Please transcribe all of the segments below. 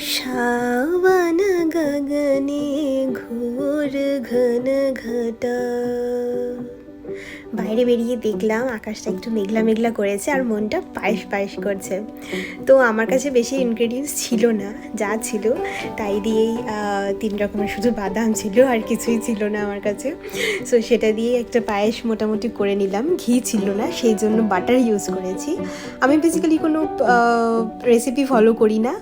傻 বাইরে বেরিয়ে দেখলাম আকাশটা একটু মেঘলা মেঘলা করেছে আর মনটা পায়েস পায়েস করছে। তো আমার কাছে বেশি ইনগ্রেডিয়েন্টস ছিল না, যা ছিল তাই দিয়েই তিন রকমের শুধু বাদাম ছিল আর কিছুই ছিল না আমার কাছে। সো সেটা দিয়ে একটা পায়েস মোটামুটি করে নিলাম। ঘি ছিল না, সেই জন্য বাটার ইউজ করেছি। আমি বেসিক্যালি কোনো রেসিপি ফলো করি না।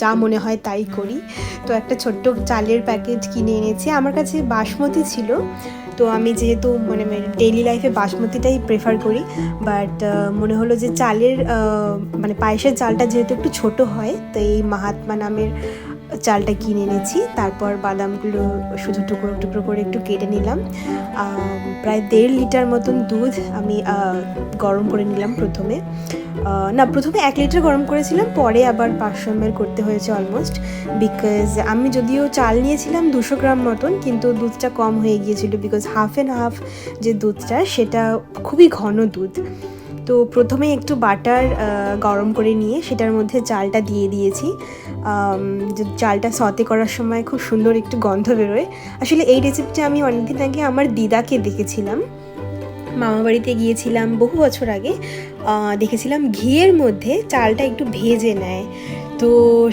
যা মনে হয় তাই করি। তো একটা ছোট্ট চালের প্যাকেট কিনে এনেছি। আমার কাছে বাসমতি ছিল তো আমি যেহেতু মানে ডেইলি লাইফে বাসমতিটাই প্রেফার করি বাট মনে হলো যে চালের মানে পায়েসের চালটা যেহেতু একটু ছোট হয়, তো এই মাহাত্মা নামের চালটা কিনে এনেছি, তারপর বাদামগুলো শুধু টুকরো টুকরো করে একটু কেটে নিলাম। প্রায় দেড় লিটার মতন দুধ আমি গরম করে নিলাম প্রথমে। না, প্রথমে এক লিটার গরম করেছিলাম, পরে আবার পাঁচশো এমএল করতে হয়েছে অলমোস্ট বিকজ আমি যদিও চাল নিয়েছিলাম দুশো গ্রাম মতন, কিন্তু দুধটা কম হয়ে গিয়েছিল বিকজ হাফ অ্যান্ড হাফ যে দুধটা, সেটা খুবই ঘন দুধ। তো প্রথমে একটু বাটার গরম করে নিয়ে সেটার মধ্যে চালটা দিয়ে দিয়েছি। চালটা সতে করার সময় খুব সুন্দর একটু গন্ধ বেরোয়। আসলে এই রেসিপিটা আমি অনেকদিন আগে আমার দিদাকে দেখেছিলাম। মামা বাড়িতে গিয়েছিলাম বহু বছর আগে। দেখেছিলাম ঘিয়ের মধ্যে চালটা একটু ভেজে নেয়। তো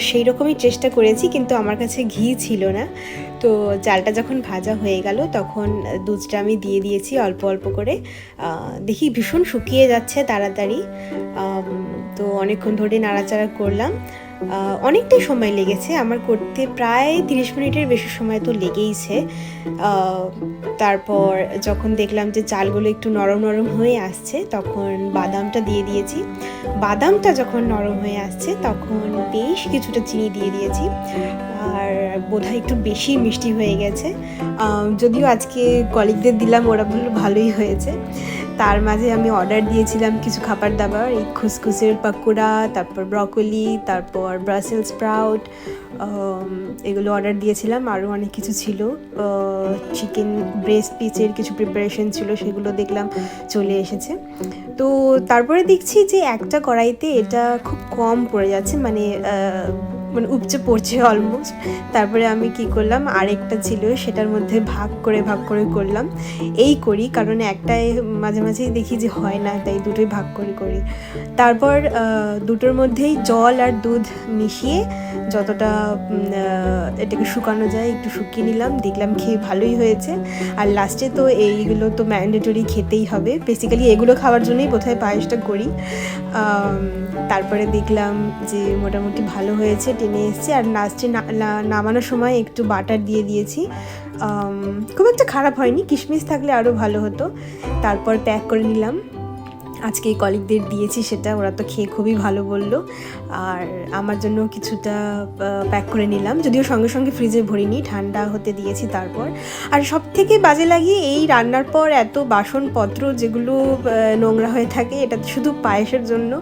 সেই রকমই চেষ্টা করেছি কিন্তু আমার কাছে ঘি ছিল না। তো চালটা যখন ভাজা হয়ে গেল, তখন দুধটা আমি দিয়ে দিয়েছি অল্প অল্প করে। দেখি ভীষণ শুকিয়ে যাচ্ছে তাড়াতাড়ি। তো অনেকক্ষণ ধরে নাড়াচাড়া করলাম। অনেকটাই সময় লেগেছে, আমার করতে প্রায় তিরিশ মিনিটের বেশি সময় তো লেগেইছে। তারপর যখন দেখলাম যে চালগুলো একটু নরম নরম হয়ে আসছে, তখন বাদামটা দিয়ে দিয়েছি। বাদামটা যখন নরম হয়ে আসছে, তখন বেশ কিছুটা চিনি দিয়ে দিয়েছি। বোধহয় একটু বেশি মিষ্টি হয়ে গেছে। যদিও আজকে কলিগদের দিলাম, ওরা বলল ভালোই হয়েছে। তার মাঝে আমি অর্ডার দিয়েছিলাম কিছু খাবার দাবার, এই খুসখুসের পাকোড়া, তারপর ব্রকলি তারপর ব্রাসেল স্প্রাউট এগুলো অর্ডার দিয়েছিলাম। আরও অনেক কিছু ছিল। চিকেন ব্রেস্ট পিচের কিছু প্রিপারেশন ছিল, সেগুলো দেখলাম চলে এসেছে। তো তারপরে দেখছি যে একটা কড়াইতে এটা খুব কম পড়ে যাচ্ছে মানে মানে উপচে পড়ছে অলমোস্ট তারপরে আমি কি করলাম, আরেকটা ছিল সেটার মধ্যে ভাগ করে ভাগ করে করলাম। এই করি, কারণ একটাই মাঝে মাঝেই দেখি যে হয় না, তাই দুটোই ভাগ করে করি। তারপর দুটোর মধ্যেই জল আর দুধ মিশিয়ে যতটা এটাকে শুকানো যায় একটু শুকিয়ে নিলাম। দেখলাম খেয়ে ভালোই হয়েছে। আর লাস্টে তো এইগুলো তো ম্যান্ডেটরি খেতেই হবে। বেসিক্যালি এগুলো খাওয়ার জন্যই বোধহয় পায়েসটা করি। তারপরে দেখলাম যে মোটামুটি ভালো হয়েছে। টেনে এসেছি আর লাস্টে নামানোর সময় একটু বাটার দিয়ে দিয়েছি। খুব একটা খারাপ হয়নি, কিশমিশ থাকলে আরও ভালো হতো। তারপর প্যাক করে নিলাম। আজকে কলিগদের দিয়েছি, সেটা ওরা তো খেয়ে খুবই ভালো বলল। আর আমার জন্য কিছুটা প্যাক করে নিলাম। যদিও সঙ্গে সঙ্গে ফ্রিজে ভরিনি, ঠান্ডা হতে দিয়েছি তারপর। আর সব থেকে বাজে লাগিয়ে এই রান্নার পর এত বাসনপত্র যেগুলো নোংরা হয়ে থাকে, এটা শুধু পায়েসের জন্য।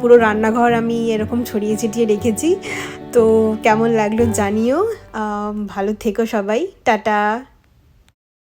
পুরো রান্নাঘর আমি এরকম ছড়িয়ে ছিটিয়ে রেখেছি। তো কেমন লাগল জানিও। ভালো থেকো সবাই। টাটা।